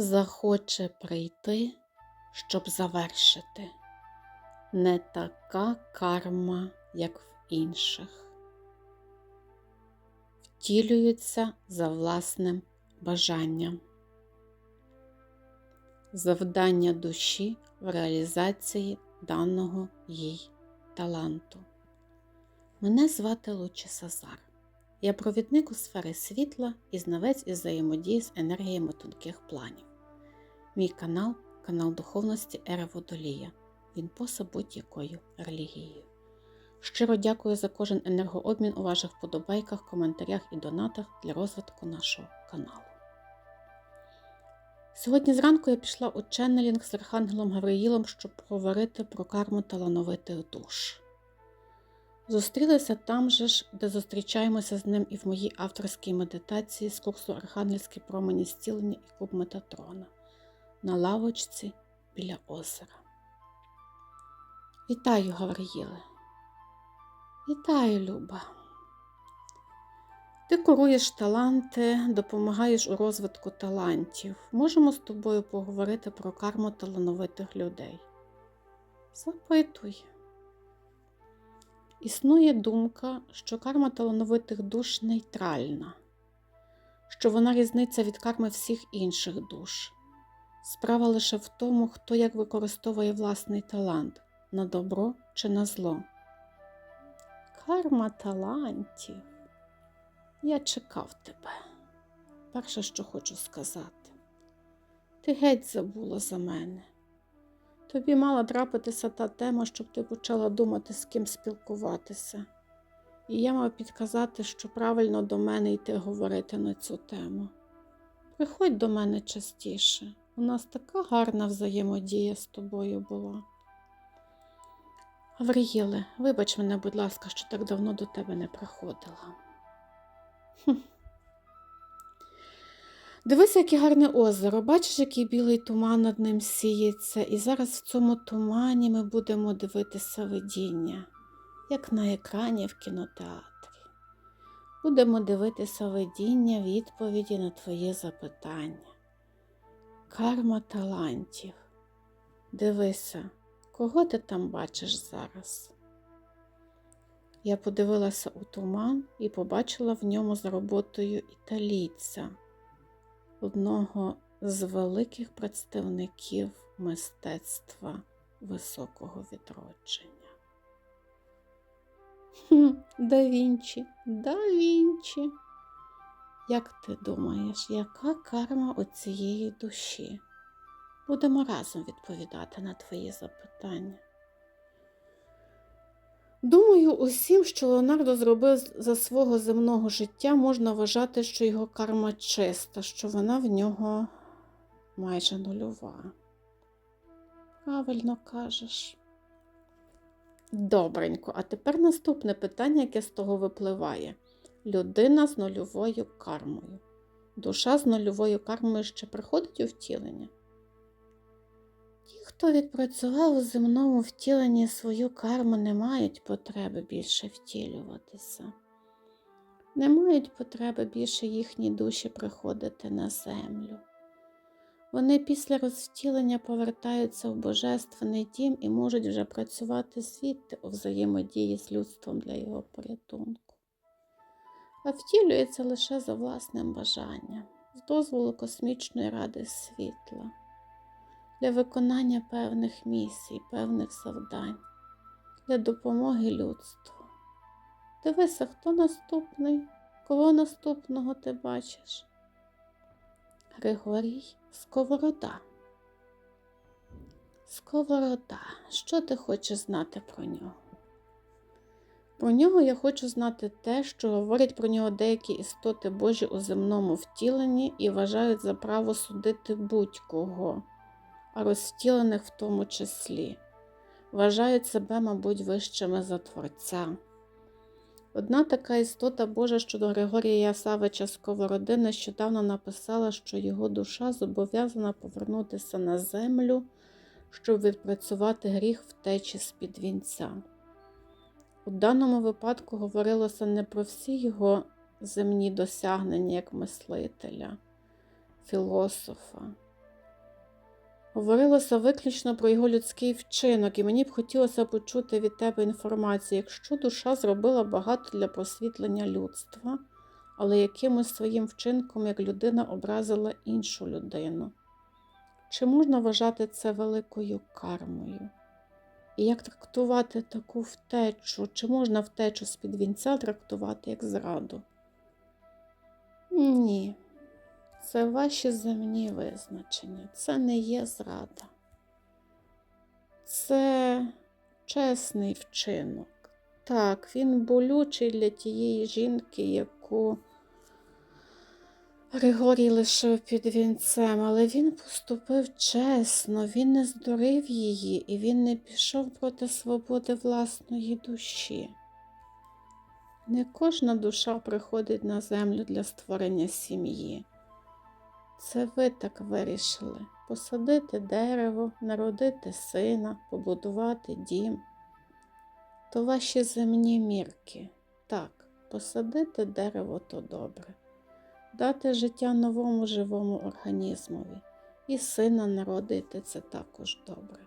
захоче прийти, щоб завершити. Не така карма, як в інших. Втілюються за власним бажанням. Завдання душі в реалізації даного їй таланту. Мене звати Лучі Сазар. Я провідник у сфери світла і знавець із взаємодії з енергіями тонких планів. Мій канал канал духовності Ера Водолія. Він поза будь-якою релігією. Щиро дякую за кожен енергообмін у ваших вподобайках, коментарях і донатах для розвитку нашого каналу. Сьогодні зранку я пішла у ченнелінг з Архангелом Гавриїлом, щоб поговорити про карму талановитих душ. Зустрілися там же ж, де зустрічаємося з ним і в моїй авторській медитації з курсу Архангельські промені зцілення і куб Метатрона на лавочці біля озера. Вітаю, Гавриїле. Вітаю, Люба. Ти куруєш таланти, допомагаєш у розвитку талантів. Можемо з тобою поговорити про карму талановитих людей. Запитуй. Існує думка, що карма талановитих душ нейтральна, що вона різниця від карми всіх інших душ. Справа лише в тому, хто як використовує власний талант на добро чи на зло. Карма талантів. Я чекав тебе. Перше, що хочу сказати, ти геть забула за мене. Тобі мала трапитися та тема, щоб ти почала думати, з ким спілкуватися. І я мав підказати, що правильно до мене йти говорити на цю тему. Приходь до мене частіше. У нас така гарна взаємодія з тобою була. Гавриїле, вибач мене, будь ласка, що так давно до тебе не приходила. Хм. Дивись, яке гарне озеро. Бачиш, який білий туман над ним сіється, і зараз в цьому тумані ми будемо дивитися видіння, як на екрані в кінотеатрі. Будемо дивитися видіння, відповіді на твоє запитання. Карма талантів. Дивися, кого ти там бачиш зараз? Я подивилася у туман і побачила в ньому за роботою італійця, одного з великих представників мистецтва високого відродження. Да Вінчі, да Вінчі. Як ти думаєш, яка карма у цієї душі? Будемо разом відповідати на твої запитання. Думаю, усім, що Леонардо зробив за свого земного життя, можна вважати, що його карма чиста, що вона в нього майже нульова. Правильно кажеш. Добренько, а тепер наступне питання, яке з того випливає. Людина з нульовою кармою. Душа з нульовою кармою ще приходить у втілення? Ті, хто відпрацював у земному втіленні свою карму, не мають потреби більше втілюватися, не мають потреби більше їхні душі приходити на землю. Вони після розвтілення повертаються в Божественний дім і можуть вже працювати звідти у взаємодії з людством для його порятунку, а втілюється лише за власним бажанням, з дозволу космічної ради світла для виконання певних місій, певних завдань, для допомоги людству. Дивися, хто наступний, кого наступного ти бачиш? Григорій Сковорода. Сковорода, що ти хочеш знати про нього? Про нього я хочу знати те, що говорять про нього деякі істоти Божі у земному втіленні і вважають за право судити будь-кого а розтілених в тому числі, вважають себе, мабуть, вищими за Творця. Одна така істота Божа щодо Григорія Ясавича Сковороди нещодавно написала, що його душа зобов'язана повернутися на землю, щоб відпрацювати гріх втечі з-під вінця. У даному випадку говорилося не про всі його земні досягнення як мислителя, філософа, Говорилося виключно про його людський вчинок, і мені б хотілося почути від тебе інформацію, якщо душа зробила багато для просвітлення людства, але якимось своїм вчинком, як людина образила іншу людину. Чи можна вважати це великою кармою? І як трактувати таку втечу? Чи можна втечу з-під вінця трактувати як зраду? Ні, це ваші земні визначення. Це не є зрада. Це чесний вчинок. Так, він болючий для тієї жінки, яку Григорій лишив під вінцем, але він поступив чесно, він не здурив її і він не пішов проти свободи власної душі. Не кожна душа приходить на землю для створення сім'ї. Це ви так вирішили посадити дерево, народити сина, побудувати дім. То ваші земні мірки. Так, посадити дерево то добре дати життя новому живому організмові, і сина народити це також добре,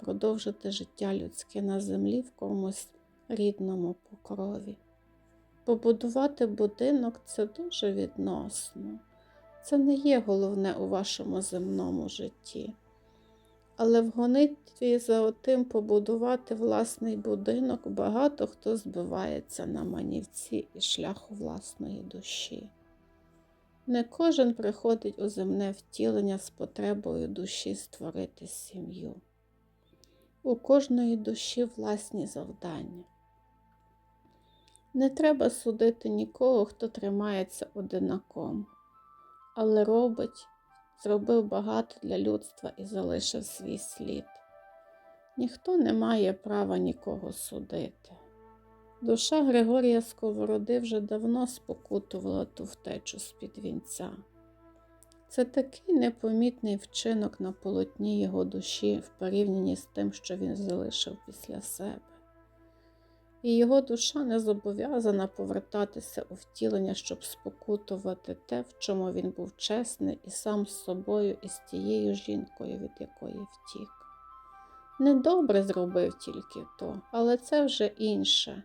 продовжити життя людське на землі в комусь рідному покрові. Побудувати будинок це дуже відносно. Це не є головне у вашому земному житті. Але в гонитві за отим побудувати власний будинок багато хто збивається на манівці і шляху власної душі. Не кожен приходить у земне втілення з потребою душі створити сім'ю. У кожної душі власні завдання. Не треба судити нікого, хто тримається одинаком, але робить, зробив багато для людства і залишив свій слід. Ніхто не має права нікого судити. Душа Григорія Сковороди вже давно спокутувала ту втечу з-під вінця. Це такий непомітний вчинок на полотні його душі в порівнянні з тим, що він залишив після себе. І його душа не зобов'язана повертатися у втілення, щоб спокутувати те, в чому він був чесний і сам з собою, і з тією жінкою, від якої втік. Недобре зробив тільки то, але це вже інше.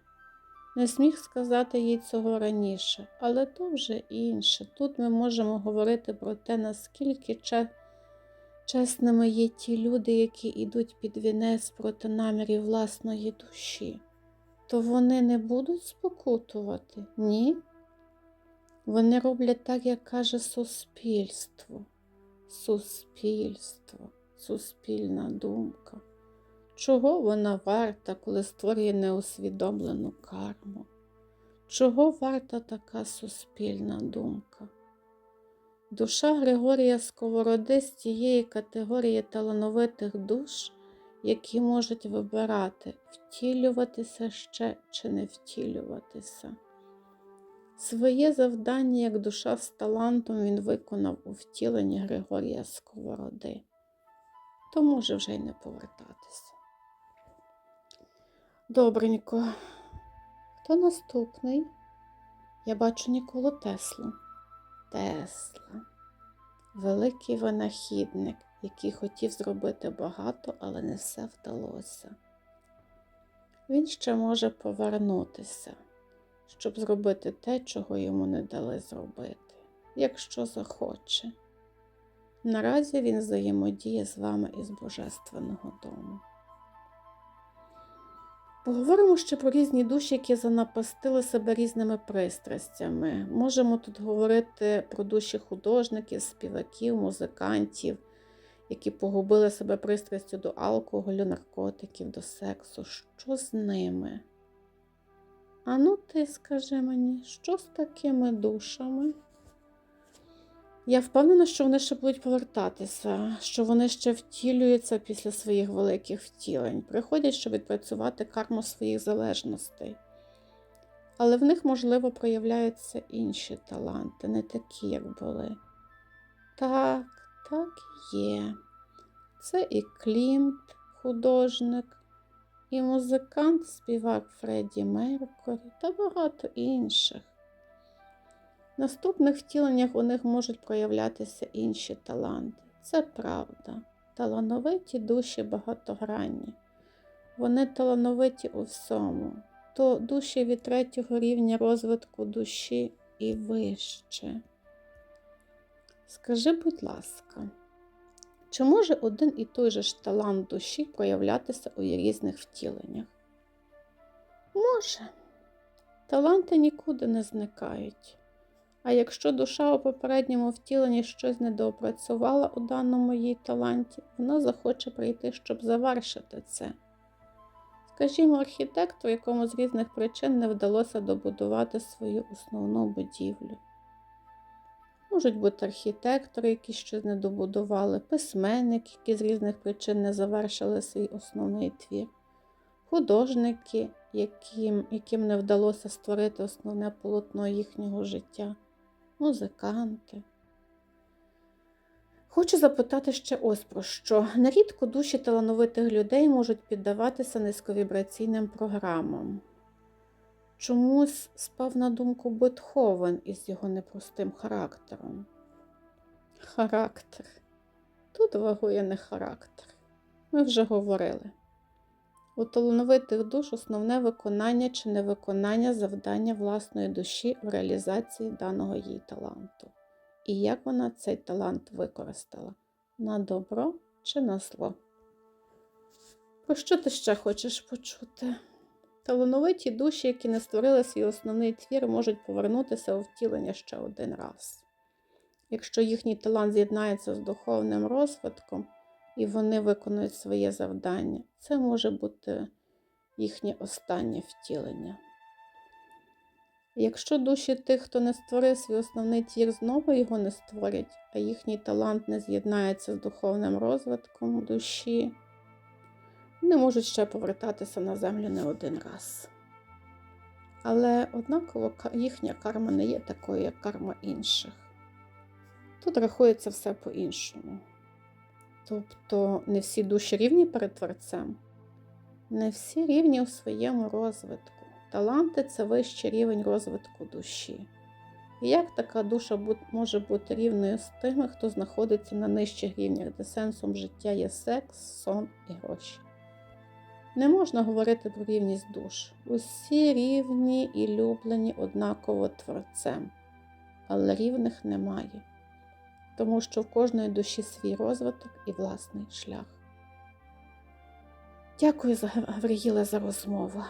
Не зміг сказати їй цього раніше, але то вже інше. Тут ми можемо говорити про те, наскільки чесними є ті люди, які йдуть під вінець проти намірів власної душі. То вони не будуть спокутувати? Ні? Вони роблять так, як каже суспільство. Суспільство, суспільна думка. Чого вона варта, коли створює неусвідомлену карму? Чого варта така суспільна думка? Душа Григорія Сковороди з тієї категорії талановитих душ, які можуть вибирати, втілюватися ще чи не втілюватися. Своє завдання як душа з талантом він виконав у втіленні Григорія Сковороди, то може вже й не повертатися. Добренько. Хто наступний? Я бачу Ніколу Теслу. Тесла. Великий винахідник, який хотів зробити багато, але не все вдалося. Він ще може повернутися, щоб зробити те, чого йому не дали зробити, якщо захоче. Наразі він взаємодіє з вами із Божественного дому. Поговоримо ще про різні душі, які занапастили себе різними пристрастями. Можемо тут говорити про душі художників, співаків, музикантів, які погубили себе пристрастю до алкоголю, наркотиків, до сексу. Що з ними? А ну ти скажи мені, що з такими душами? Я впевнена, що вони ще будуть повертатися, що вони ще втілюються після своїх великих втілень, приходять, щоб відпрацювати карму своїх залежностей. Але в них, можливо, проявляються інші таланти, не такі, як були. Так, так є. Це і Клімт, художник, і музикант, співак Фредді Меркурі та багато інших. В наступних втіленнях у них можуть проявлятися інші таланти. Це правда. талановиті душі багатогранні. Вони талановиті у всьому. То душі від третього рівня розвитку душі і вище. Скажи, будь ласка, чи може один і той же ж талант душі проявлятися у різних втіленнях? Може. Таланти нікуди не зникають. А якщо душа у попередньому втіленні щось недоопрацювала у даному їй таланті, вона захоче прийти, щоб завершити це. Скажімо, архітектор, якому з різних причин не вдалося добудувати свою основну будівлю. Можуть бути архітектори, які щось не добудували, письменники, які з різних причин не завершили свій основний твір, художники, яким, яким не вдалося створити основне полотно їхнього життя, музиканти. Хочу запитати ще ось про що. Нерідко душі талановитих людей можуть піддаватися низьковібраційним програмам. Чомусь спав на думку Бетховен із його непростим характером. Характер. Тут вагує не характер. Ми вже говорили. У талановитих душ основне виконання чи невиконання завдання власної душі в реалізації даного їй таланту. І як вона цей талант використала? На добро чи на зло? Про що ти ще хочеш почути? Талановиті душі, які не створили свій основний твір, можуть повернутися у втілення ще один раз. Якщо їхній талант з'єднається з духовним розвитком і вони виконують своє завдання, це може бути їхнє останнє втілення. Якщо душі тих, хто не створив свій основний твір, знову його не створять, а їхній талант не з'єднається з духовним розвитком душі, вони можуть ще повертатися на землю не один раз. Але однаково їхня карма не є такою, як карма інших. Тут рахується все по-іншому. Тобто не всі душі рівні перед Творцем, не всі рівні у своєму розвитку. Таланти це вищий рівень розвитку душі. І як така душа може бути рівною з тими, хто знаходиться на нижчих рівнях, де сенсом життя є секс, сон і гроші? Не можна говорити про рівність душ. Усі рівні і люблені однаково творцем, але рівних немає, тому що в кожної душі свій розвиток і власний шлях. Дякую, Гавриїле, за розмову.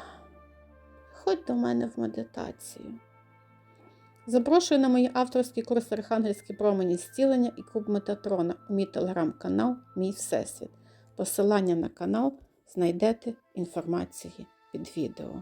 Ходь до мене в медитацію. Запрошую на мої авторські курси Архангельські промені зцілення і клуб Метатрона у мій телеграм-канал Мій Всесвіт. Посилання на канал знайдете в інформації під відео.